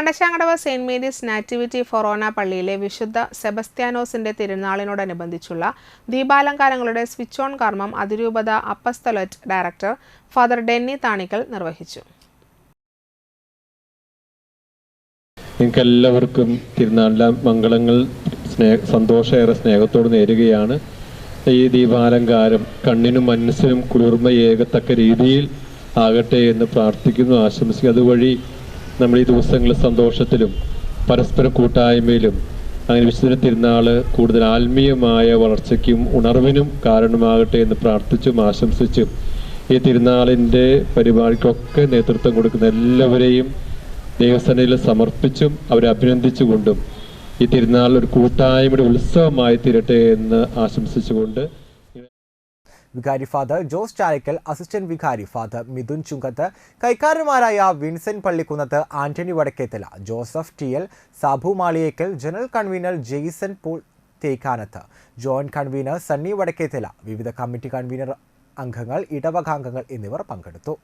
പാണ്ടശാങ്കടവ് saint Mary's nativity ഫൊറോന പള്ളിയിലെ വിശുദ്ധ സെബസ്ത്യാനോസിന്റെ തിരുനാളിനോടനുബന്ധിച്ചുള്ള ദീപാലങ്കാരങ്ങളുടെ സ്വിച്ച് ഓൺ കർമ്മം അതിരൂപത apostolate director father Denny Thanickal നിർവഹിച്ചു. എല്ലാവർക്കും തിരുനാളിലെ മംഗളങ്ങൾ സ്നേഹ സന്തോഷമേറെ സ്നേഹത്തോട് നേരുകയാണ്. ഈ ദീപാലങ്കാരം കണ്ണിനും മനസ്സിനും കുളിർമയേകത്തക്ക രീതിയിൽ ആകട്ടെ എന്ന് പ്രാർത്ഥിക്കുന്നു ആശംസിക്കുന്നു. അതുവഴി നമ്മൾ ഈ ദിവസങ്ങളിൽ സന്തോഷത്തിലും പരസ്പര കൂട്ടായ്മയിലും അങ്ങനെ വിശുദ്ധ തിരുനാൾ കൂടുതൽ ആത്മീയമായ വളർച്ചയ്ക്കും ഉണർവിനും കാരണമാകട്ടെ എന്ന് പ്രാർത്ഥിച്ചും ആശംസിച്ചും ഈ തിരുനാളിന്റെ പരിപാടിക്കൊക്കെ നേതൃത്വം കൊടുക്കുന്ന എല്ലാവരെയും ദൈവസേനയിൽ സമർപ്പിച്ചും അവരെ അഭിനന്ദിച്ചുകൊണ്ടും ഈ തിരുനാൾ ഒരു കൂട്ടായ്മയുടെ ഉത്സവമായി തീരട്ടെ എന്ന് ആശംസിച്ചുകൊണ്ട് വികാരി ഫാദർ ജോസ് ചാരക്കൽ അസിസ്റ്റന്റ് വികാരി father Mithun Chungath കൈക്കാരന്മാരായ Vincent Pallikkunnath Antony Vadakkethala Joseph T L Sabu Maliyekkal general convener Jason Paul Thekkanath joint convener Sunny Vadakkethala വിവിധ കമ്മിറ്റി കൺവീനർ അംഗങ്ങൾ ഇടവകാംഗങ്ങൾ എന്നിവർ പങ്കെടുത്തു.